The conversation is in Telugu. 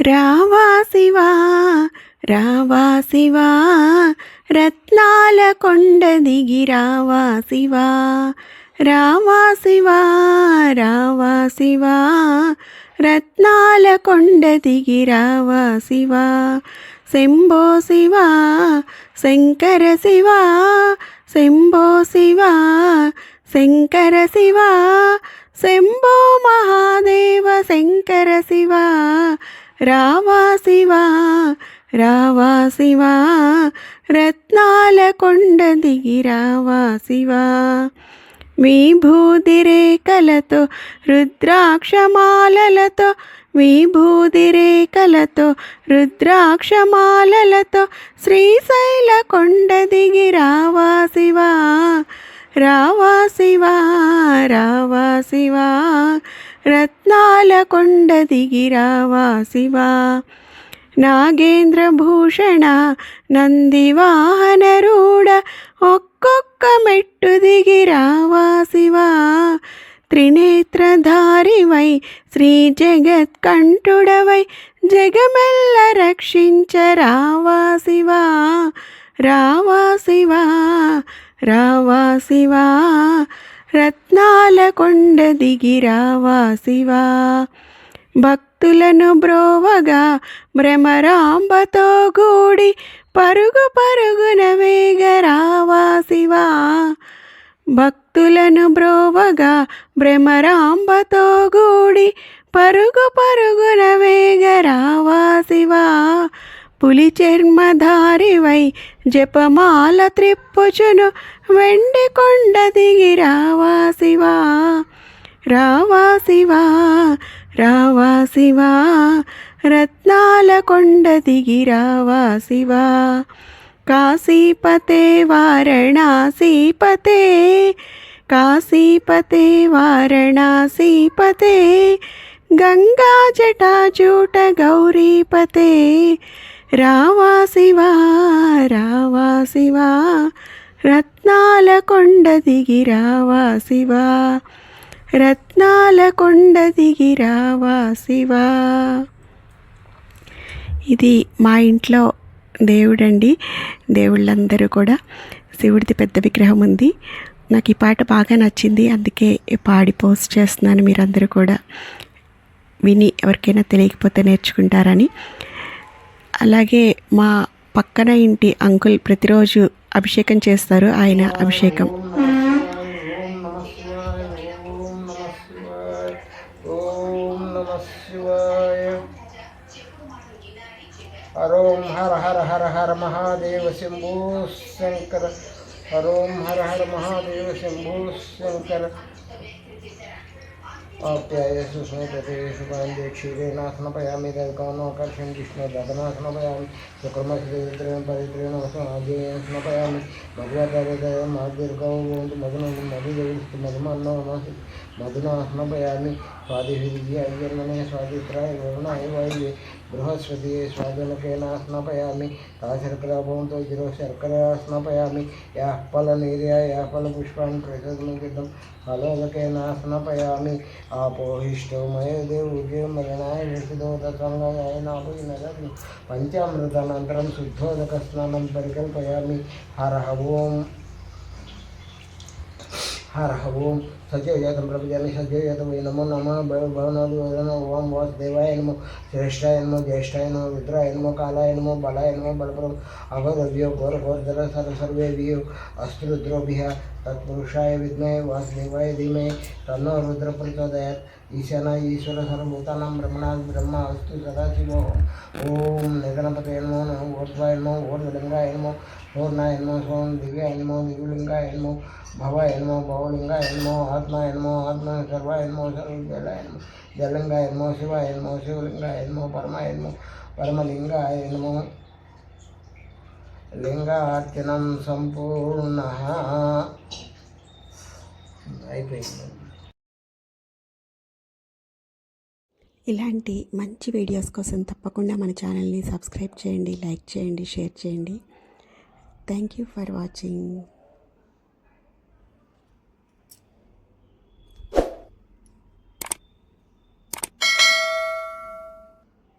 రావా శివా రావా శివా రత్నాల కొండ దిగి రావా శివా రావా శివా రావా శివా రత్నాల కొండ దిగి రావా శివా శంభో శివా శంకర శివా శంభో శివా శంకర శివా శంభో మహాదేవ శంకర శివా రావా శివా రావా శివా రత్నాల కొండ దిగి రావా శివా. విభూతి రేఖలతో రుద్రాక్షమాలలతో విభూతి రేఖలతో రుద్రాక్షమాలలతో శ్రీశైల కొండ దిగి రావా శివా. రావా శివా రావా శివా రత్నాల కొండ దిగిరావా శివా నాగేంద్ర భూషణ నందివాహన ఒక్కొక్క మెట్టు దిగిరావా శివా త్రినేత్రధారివై శ్రీ జగత్కంఠుడవై జగమెల్ల రక్షించ రావా శివా రావా శివా రావా శివా రత్నాల కొండ దిగిరావా శివా భక్తులను బ్రోవగా భ్రమరాంబతో గూడి పరుగు పరుగున వేగరావా శివా భక్తులను బ్రోవగా భ్రమరాంబతో గూడి పరుగు పరుగున వేగరావా శివా పులి చర్మధారివై జపమాల త్రిప్పుచును వెండి కొండ దిగి రావా శివా రావా శివా రావా శివా రత్నాల కొండ దిగి రావా శివా కాశీపతే వారణాసీపతే కాశీపతే వారణాసీపతే గంగా జటాజూట గౌరీపతే రావా శివా రావా శివా రత్నాల కొండ దిగి రావా శివా రత్నాల కొండ దిగి రావా శివా. ఇది మా ఇంట్లో దేవుడండి. దేవుళ్ళందరూ కూడా శివుడిది పెద్ద విగ్రహం ఉంది. నాకు ఈ పాట బాగా నచ్చింది. అందుకే పాడి పోస్ట్ చేస్తున్నాను మీరందరూ కూడా. విని ఎవరికైనా తెలియకపోతే నేర్చుకుంటారని. అలాగే మా పక్కన ఇంటి అంకుల్ ప్రతిరోజు అభిషేకం చేస్తారు ఆయన అభిషేకం. ఓం హరోం హర హర హర హర మహాదేవ శంభూ శంకర. హరోం హర హర మహాదేవ శంభూ శంకర. आप्याय सुस्मितनाशनपयामी दैकौनोकर्षण जिष्णु ददनाशनपयामी शुक्रमश्रीद्रेण परिद्रेण वसनाजेन स्नपयामी भगवदहृदय मादीर्घौ मधुन मधुजविष्ट मधुमन्नो नमसि मधुनाशनपयामी स्वादिभिर्य अय्यन्मने स्वादित्राय वरुणा वायु बृहस्पति स्वादनकेन स्नपयामि ता शर्करा भवन्तो गिरो शर्करा स्नपयामि, याः फलनीर्या याः फलपुष्पाणि प्रसदनुगितं फलोदकेन स्नपयामि। आपोहिष्टो मय देवुगे मरणाय निषिधो दसङ्गाय नापयिनगति पञ्चामृतानन्तरं शुद्धोदकस्नानं परिकल्पयामि। हरः ओम्। हरः ओं सजयतं प्रभजामि सजयत वै नमो नमः भवनादिवदन ओं वासुदेवाय नमो, श्रेष्ठाय नमो, ज्येष्ठाय नमो, रुद्राय नमो, कालाय नमो, बलाय नमो, बलप्रभ अवरव्यो घोरघोरधर सर सर्वेभ्यो अस्तु रुद्रोभिः तत्पुरुषाय विद्महे, वासुदेवाय धीमे तन्नो रुद्र ఈశాన ఈశ్వర సర్వభూతానం బ్రహ్మణాద్ బ్రహ్మ అస్తు సదాశివో. ఓం నిగణపతే నమో నమో ఓర్ధ్వాయ నమో ఓర్ధలింగాయ నమో ఓర్ణాయ సోం దివ్య నమో దివ్యలింగాయ నమో భవ నమో భవలింగా నమో ఆత్మ నమో ఆత్మ సర్వ నమో సర్వజలాయ నమో జలంగా నమో శివ నమో శివలింగా నమో పరమ నమో పరమలింగ నమో. లింగార్చనం సంపూర్ణ. అయిపోయింది. ఇలాంటి మంచి వీడియోస్ కోసం తప్పకుండా మన ఛానల్ని సబ్స్క్రైబ్ చేయండి లైక్ చేయండి షేర్ చేయండి. Thank you for watching